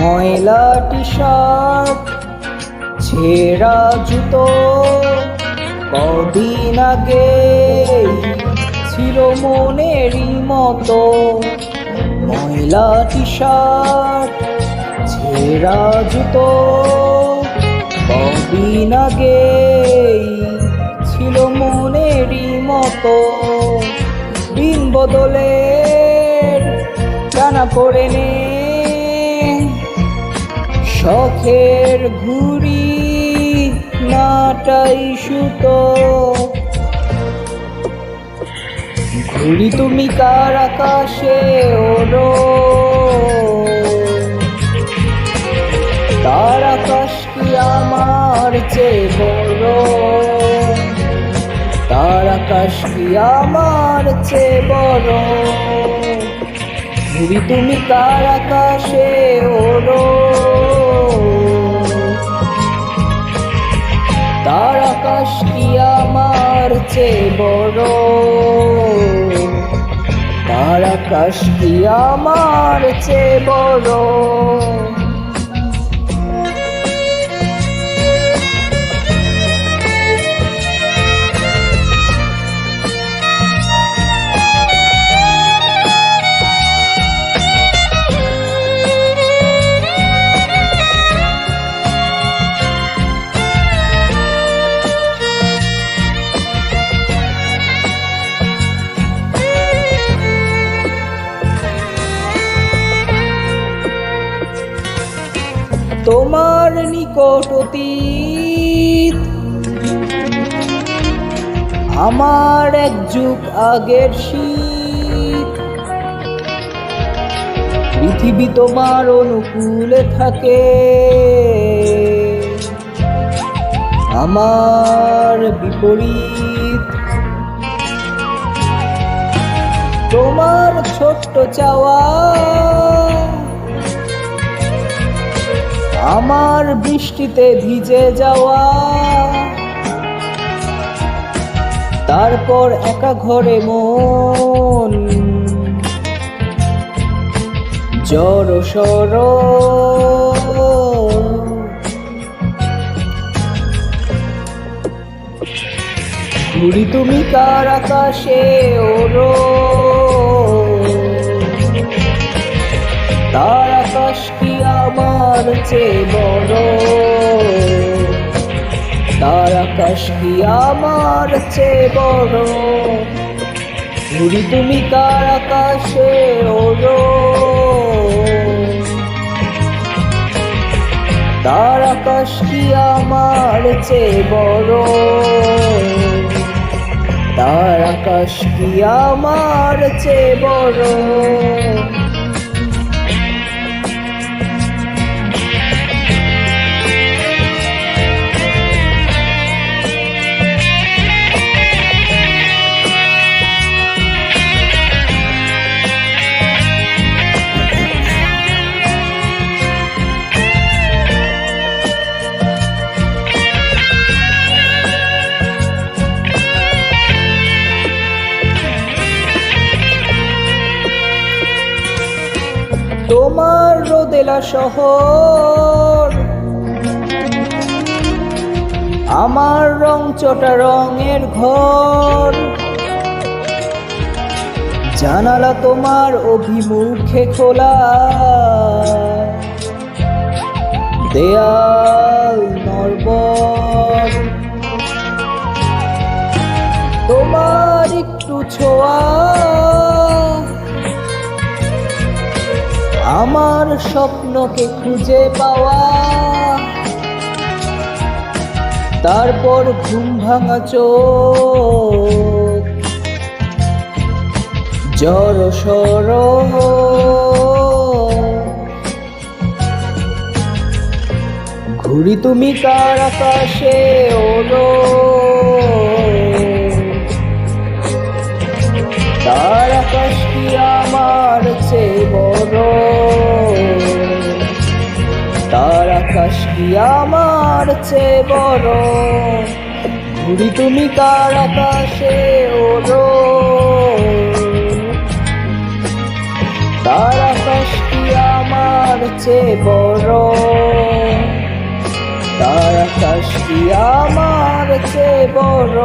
ময়লা T shirt ছেঁড়া জুতো কদিন আগে ছিল মনেরই মতো। ময়লা টি শার্ট ছেঁড়া জুতো কদিন আগে ছিল মনেরই মতো। দিন বদলের জানা পড়ে নে শখের ঘুড়ি নাটাই সুতো। ঘুড়ি তুমি কার আকাশে ওড়ো? তার আকাশ কি আমার চেয়ে বড়? তার আকাশ কি আমার চেয়ে বড়? ঘুড়ি তুমি কার আকাশে ওড়ো? কি আমার চেয়ে বড়। তার কষ্টি আমার চেয়ে বড়? তোমার নিকট অতীত। আমার এক যুগ আগের শীত। পৃথিবী তোমার অনুকূলে থাকে। আমার বিপরীত। তোমার ছোট্ট চাওয়া আমার বৃষ্টিতে ভিজে যাওয়া। তারপর একা ঘরে মন। জড় সর। ঘুরি তুমি কার আকাশে ওড়ো? তার আকাশ কি আমার চেয়ে বড়। তার আকাশ কি আমার চেয়ে বড়? ঘুরি তুমি কার আকাশে ওড়ো। তার আকাশ কি আমার চেয়ে বড়? তার আকাশ কি আমার চেয়ে বড়? তোমার রোদেলা শহর। আমার রং চটা রঙের ঘর। জানালা তোমার অভিমুখে খোলা। দেয়াল নরবর। তোমার একটু ছোঁয়া। স্বপ্নকে খুঁজে পাওয়া। তারপর ঘুম ভাঙা চোখ জড় সর ঘুরি তুমি কার আকাশে ওড়ো তার আকাশ কি আমার চেয়ে বড়? আকাশ কি আমার চেয়ে বড়? ঘুরি তুমি কার আকাশে ওড়ো তার আকাশ কি আমার চেয়ে বড়? তার আকাশ কি আমার চেয়ে বড়?